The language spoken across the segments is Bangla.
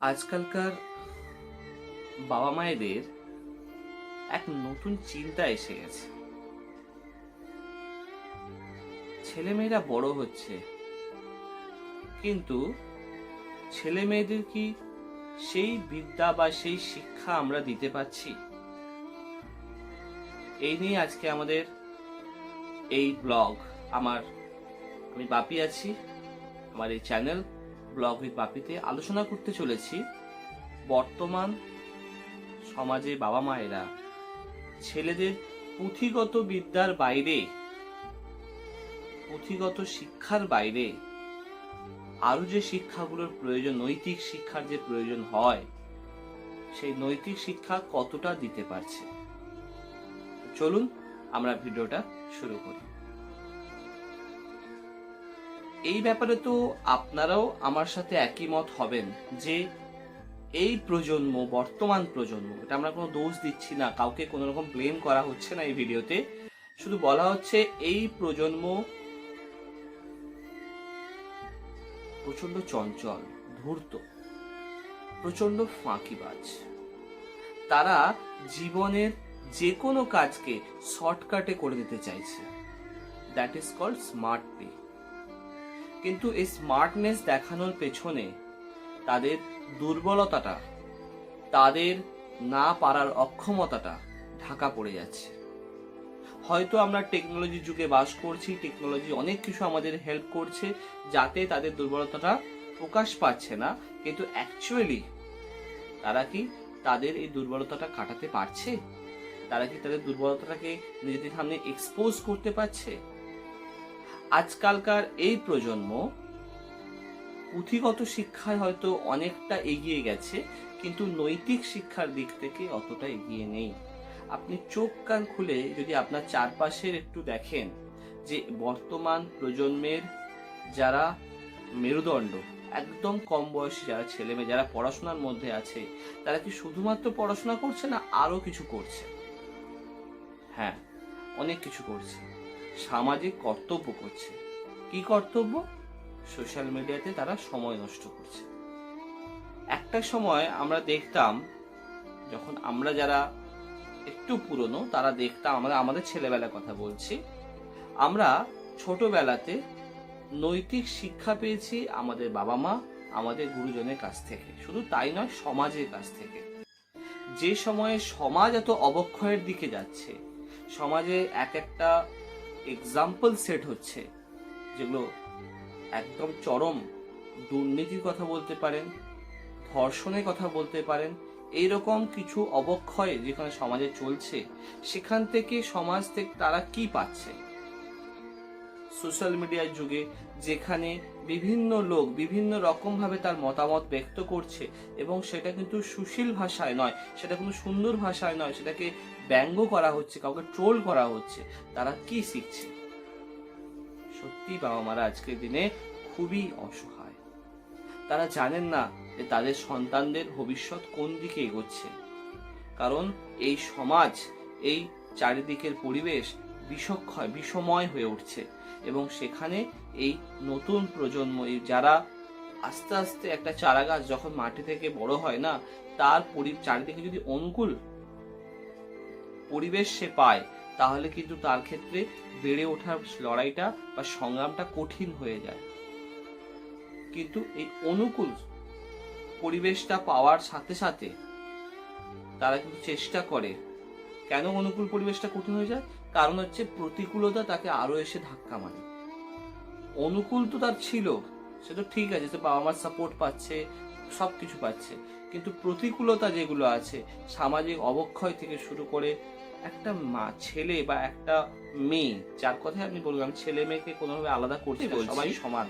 আজকালকার বাবা মায়েদের এক নতুন চিন্তা এসে গেছে। ছেলেমেয়েরা বড় হচ্ছে, কিন্তু ছেলে মেয়েদের কি সেই বিদ্যা বা সেই শিক্ষা আমরা দিতে পারছি? এই নিয়ে আজকে আমাদের এই ব্লগ। আমার, আমি বাপি আছি, আমার এই চ্যানেল ব্লগ উইথ বাপিতে আলোচনা করতে চলেছি। বর্তমান সমাজে বাবা মায়েরা ছেলেদের পুঁথিগত বিদ্যার বাইরে, পুঁথিগত শিক্ষার বাইরে আরও যে শিক্ষাগুলোর প্রয়োজন, নৈতিক শিক্ষার যে প্রয়োজন হয়, সেই নৈতিক শিক্ষা কতটা দিতে পারছে? চলুন আমরা ভিডিওটা শুরু করি। এই ব্যাপারে তো আপনারাও আমার সাথে একই মত হবেন যে এই প্রজন্ম, বর্তমান প্রজন্ম, এটা আমরা কোনো দোষ দিচ্ছি না, কাউকে কোনো রকম ব্লেম করা হচ্ছে না এই ভিডিওতে। শুধু বলা হচ্ছে এই প্রজন্ম প্রচণ্ড চঞ্চল, ধূর্ত প্রচণ্ড ফাঁকিবাজ। তারা জীবনের যে কোনো কাজকে শর্টকাটে করে দিতে চাইছে। That is called smart pay কিন্তু এই স্মার্টনেস দেখানোর পেছনে তাদের দুর্বলতাটা, তাদের না পারার অক্ষমতাটা ঢাকা পড়ে যাচ্ছে। হয়তো আমরা টেকনোলজি যুগে বাস করছি টেকনোলজি অনেক কিছু আমাদের হেল্প করছে যাতে তাদের দুর্বলতাটা প্রকাশ পাচ্ছে না, কিন্তু অ্যাকচুয়ালি তারা কি তাদের এই দুর্বলতাটা কাটাতে পারছে? তারা কি তাদের দুর্বলতাটাকে নিজেদের সামনে এক্সপোজ করতে পারছে? আজকালকার এই প্রজন্ম পুঁথিগত শিক্ষায় হয়তো অনেকটা এগিয়ে গেছে, কিন্তু নৈতিক শিক্ষার দিক থেকে অতটা এগিয়ে নেই। আপনি চোখ কান খুলে যদি আপনার চারপাশের একটু দেখেন যে বর্তমান প্রজন্মের যারা মেরুদণ্ড, একদম কম বয়সী যারা ছেলে মেয়ে, যারা পড়াশোনার মধ্যে আছে, তারা কি শুধুমাত্র পড়াশোনা করছে না আরও কিছু করছে? হ্যাঁ অনেক কিছু করছে। সামাজিক কর্তব্য করছে। কি কর্তব্য? সোশ্যাল মিডিয়াতে তারা সময় নষ্ট করছে। একটা সময় আমরা দেখতাম, যখন আমরা যারা একটু পুরনো, তারা দেখতাম, আমরা আমাদের ছেলেবেলার কথা বলছি, আমরা ছোটবেলাতে নৈতিক শিক্ষা পেয়েছি আমাদের বাবা মা, আমাদের গুরুজনের কাছ থেকে। শুধু তাই নয়, সমাজের কাছ থেকে। যে সময়ে সমাজ এত অবক্ষয়ের দিকে যাচ্ছে, সমাজে এক একটা এক্সাম্পল সেট হচ্ছে, যেগুলো একদম চরম দুর্নীতির কথা বলতে পারেন, ধর্ষণের কথা বলতে পারেন, এইরকম কিছু অবক্ষয় যেখানে সমাজে চলছে, সেখান থেকে সমাজ থেকে তারা কি পাচ্ছে? সোশ্যাল মিডিয়ার যুগে যেখানে বিভিন্ন লোক বিভিন্ন রকম ভাবে তার মতামত ব্যক্ত করছে এবং সেটা কিন্তু সুশীল ভাষায় নয়, সেটা কোনো সুন্দর ভাষায় নয়, সেটাকে ব্যঙ্গ করা হচ্ছে, কাউকে ট্রোল করা হচ্ছে, তারা কি শিখছে? সত্যি বাবা মারা আজকের দিনে খুবই অসহায়। তারা জানেন না যে তাদের সন্তানদের ভবিষ্যৎ কোন দিকে এগোচ্ছে। কারণ এই সমাজ, এই চারিদিকের পরিবেশ বিষক্ষয়, বিষময় হয়ে উঠছে এবং সেখানে এই নতুন প্রজন্ম যারা আস্তে আস্তে একটা চারা গাছ যখন মাটি থেকে বড় হয় না, তার পরি, চারিদিকে যদি অনুকূল পরিবেশ সে পায়, তাহলে কিন্তু তার ক্ষেত্রে বেড়ে ওঠার লড়াইটা বা সংগ্রামটা কঠিন হয়ে যায়। কিন্তু এই অনুকূল পরিবেশটা পাওয়ার সাথে সাথে তারা কিন্তু চেষ্টা করে। কেন অনুকূল পরিবেশটা কঠিন হয়ে যায়? কারণ হচ্ছে প্রতিকূলতা তাকে আরও এসে ধাক্কা মারে। অনুকূল তো তার ছিল, সে তো ঠিক আছে, সে বাবা মার সাপোর্ট পাচ্ছে সব কিছু পাচ্ছে। কিন্তু প্রতিকূলতা যেগুলো আছে, সামাজিক অবক্ষয় থেকে শুরু করে একটা মা ছেলে বা একটা মেয়ে যার কথা আমি বললাম ছেলে মেয়েকে কোনোভাবে আলাদা করতে বলছি। সবাই সমান।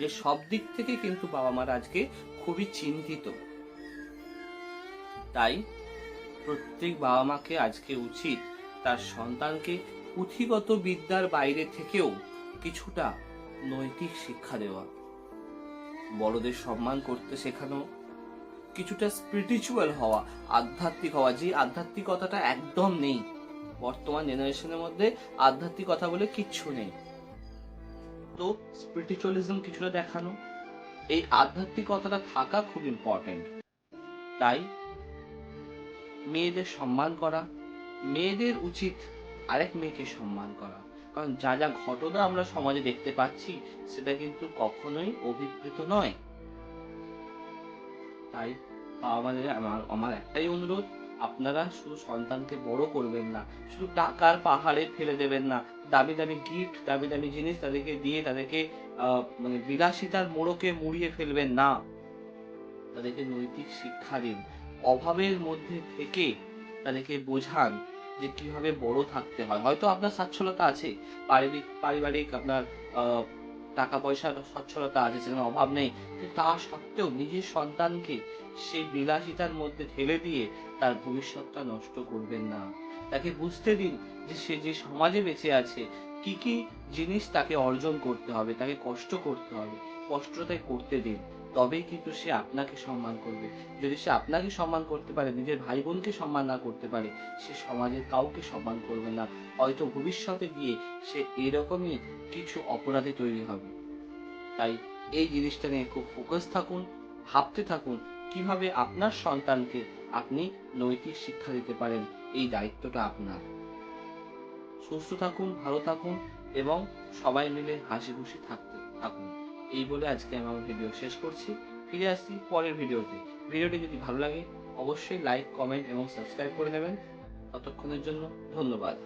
যে সব দিক থেকে কিন্তু বাবা মারা আজকে খুবই চিন্তিত। তাই প্রত্যেক বাবা মাকে আজকে উচিত তার সন্তানকে পুঁথিগত বিদ্যার বাইরে থেকেও কিছুটা নৈতিক শিক্ষা দেওয়া। বড়দের সম্মান করতে শেখানো কিছুটা স্পিরিচুয়াল হওয়া, আধ্যাত্মিক হওয়া। যে আধ্যাত্মিকতাটা একদম নেই, বর্তমান জেনারেশনের মধ্যে আধ্যাত্মিকতা বলে কিচ্ছু নেই। তো স্পিরিচুয়ালিজম কিছুটা দেখানো, এই আধ্যাত্মিকতাটা থাকা খুব ইম্পর্টেন্ট তাই মেয়েদের সম্মান করা, মেয়েদের উচিত আরেক মেয়েকে সম্মান করা। কারণ যা যা ঘটনা আমরা সমাজে দেখতে পাচ্ছি, সেটা কিন্তু কখনোই অভিপ্রেত নয়। তাই আমাদের আমার আমার একটাই অনুরোধ, আপনারা শুধু সন্তানকে বড় করবেন না, শুধু টাকার পাহাড়ে ফেলে দেবেন না, দামি দামি গিফট দামি দামি জিনিস তাদেরকে দিয়ে তাদেরকে মানে বিলাসিতার মোড়কে মুড়িয়ে ফেলবেন না। তাদেরকে নৈতিক শিক্ষা দিন, অভাবের মধ্যে থেকে তাদেরকে বোঝান যে কীভাবে বড় থাকতে হয়। হয়তো আপনার সচ্ছলতা আছে, পারিবারিক পারিবারিক আপনার টাকা পয়সার সচ্ছলতা আছে সেরকম অভাব নেই। তা সত্ত্বেও নিজের সন্তানকে সেই বিলাসিতার মধ্যে ঠেলে দিয়ে তার ভবিষ্যৎটা নষ্ট করবেন না। তাকে বুঝতে দিন যে সে যে সমাজে বেঁচে আছে, কি কি জিনিস তাকে অর্জন করতে হবে, তাকে কষ্ট করতে হবে, কষ্টটাই করতে দিন। তবেই কিন্তু সে আপনাকে সম্মান করবে। যদি সে আপনাকে সম্মান করতে পারে, নিজের ভাই বোনকে সম্মান না করতে পারে, সে সমাজের কাউকে সম্মান করবে না। হয়তো ভবিষ্যতে গিয়ে সে এরকমই কিছু অপরাধে তৈরি হবে। তাই এই জিনিসটা নিয়ে খুব ফোকাস থাকুন, ভাবতে থাকুন, কীভাবে আপনার সন্তানকে আপনি নৈতিক শিক্ষা দিতে পারেন? এই দায়িত্বটা আপনার। সুস্থ থাকুন, ভালো থাকুন এবং সবাই মিলে হাসি খুশি থাকতে থাকুন। এই বলে আজকে আমি আমার ভিডিও শেষ করছি। ফিরে আসছি পরের ভিডিওতে ভিডিওটি যদি ভালো লাগে, অবশ্যই লাইক কমেন্ট এবং সাবস্ক্রাইব করে নেবেন ততক্ষণের জন্য ধন্যবাদ।